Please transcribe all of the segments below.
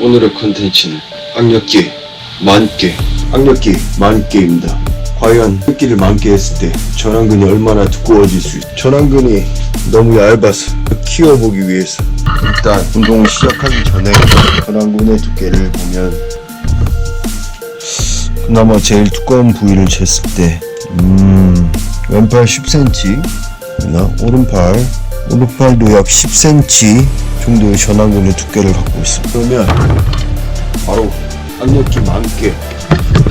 오늘의 컨텐츠는 악력기 만개 악력기 만개입니다. 과연 악기를 만개 했을 때 전완근이 얼마나 두꺼워질 수 있어 전완근이 너무 얇아서 키워보기 위해서. 일단 운동을 시작하기 전에 전완근의 두께를 보면 그나마 제일 두꺼운 부위를 쟀을 때 음, 왼팔 10cm 나 오른팔 오른팔도 약 10cm 정도의 전완근의 두께를 갖고 있습니다 그러면 바로 악력기 만개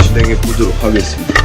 진행해 보도록 하겠습니다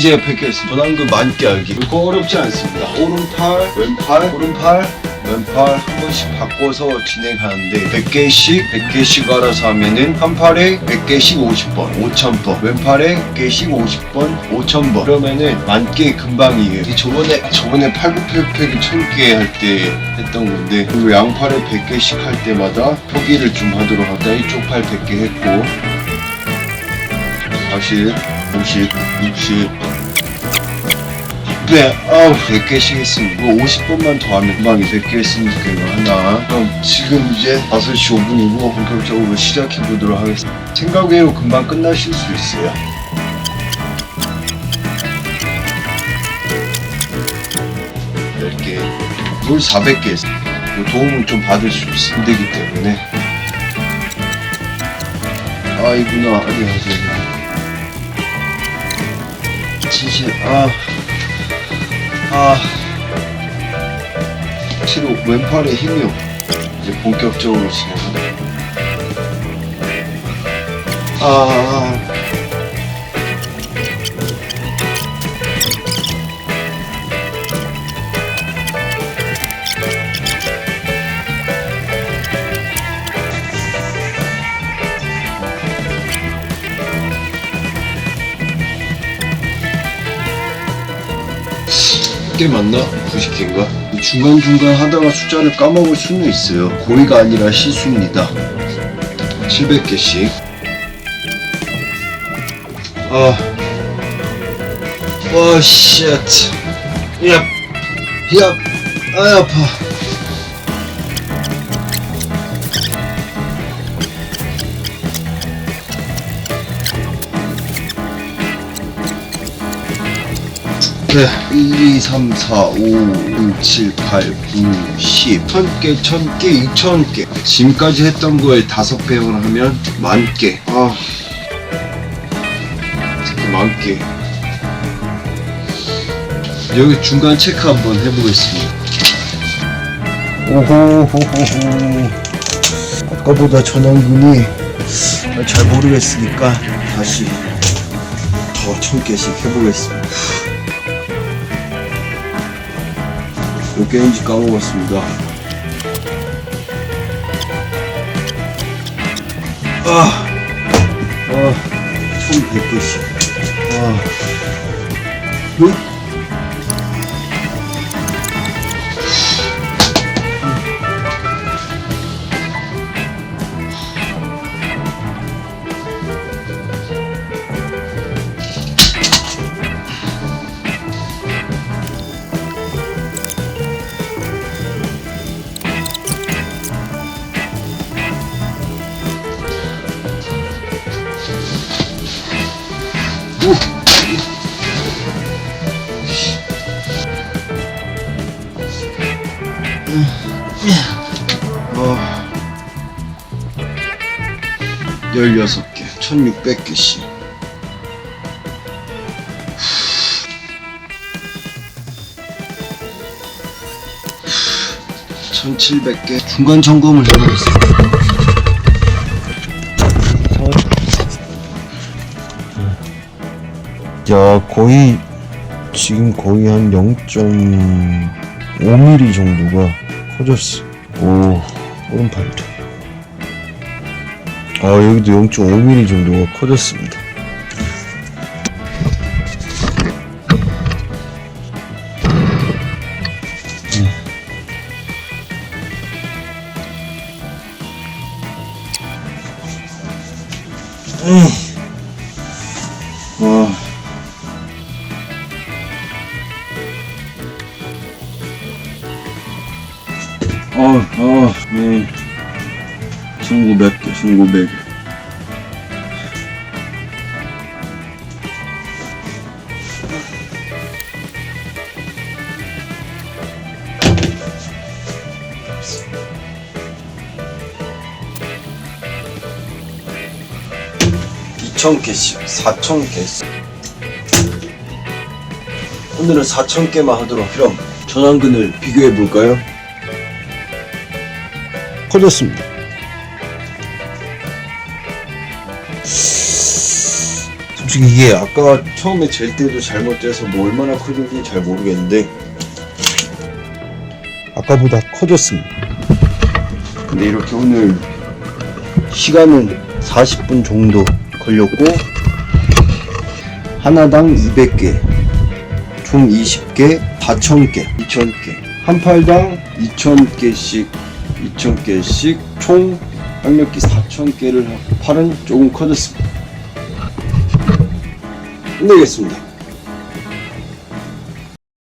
이제 뵙겠습니다. 전완근 만개 알기. 이거 어렵지 않습니다. 오른팔, 왼팔, 오른팔, 왼팔 한 번씩 바꿔서 진행하는데 100개씩 100개씩 알아서 하면은 한 팔에 100개씩 50번 5000번 왼팔에 100개씩 50번 5000번. 그러면은 만개 금방이에요. 저번에 저번에 팔굽혀펴기 1000개 할때 했던 건데 그리고 양팔에 100개씩 할 때마다 포기를 좀 하도록 합니다 이쪽 팔 100개 했고 40 50 60 네, 아우, 100개 씩 했습니다. 이거 50번만 더 하면 금방 100개 했으면 좋겠네요. 하나. 그럼 지금 이제 5시 5분이고 본격적으로 시작해 보도록 하겠습니다. 생각 외로 금방 끝나실 수 있어요. 열 개, 물 400개 했어요. 도움을 좀 받을 수 있- 힘들기 때문에. 아이구나, 안녕하세요. 진실, 아. 아. 확실히 왼팔에 힘이 없 이제 본격적으로 진행하네. 아 꽤 맞나? 90개인가? 중간중간 하다가 숫자를 까먹을 수는 있어요. 고의가 아니라 실수입니다. 700개씩. 아. 와, 쉣. 야. 야. 아, 아파. 네, 1, 2, 3, 4, 5, 6, 7, 8, 9, 10. 1000개, 1000개, 2000개. 지금까지 했던 거에 5배만 하면 만개. 아. 만개. 여기 중간 체크 한번 해보겠습니다. 오호호호호. 아까보다 전원근이 잘 모르겠으니까 다시 더 1000개씩 해보겠습니다. 몇 개인지 까먹었습니다. 아, 아, 1100개씩. 아, 응? 어, 16개, 1600개씩. 천칠백 개 중간 점검을 해보겠습니다. 야 거의 지금 거의 한 0.5mm 정도가 커졌어. 오 오른팔도. 아 여기도 0.5mm 정도가 커졌습니다. 와 어, 어, 네. 1900개, 1900개. 이천 개씩, 4천 개씩. 오늘은 4천 개만 하도록 그럼 전완근을 비교해 볼까요? 커졌습니다. 솔직히 이게 아까 처음에 잴 때도 잘못돼서 뭐 얼마나 커진지 잘 모르겠는데 아까보다 커졌습니다. 근데 이렇게 오늘 시간은 40분 정도 걸렸고 하나당 200개 총 20개 4,000개 2,000개 한 팔당 2,000개씩 2,000개씩 총 학력기 4,000개를 팔은 조금 커졌습니다. 끝내겠습니다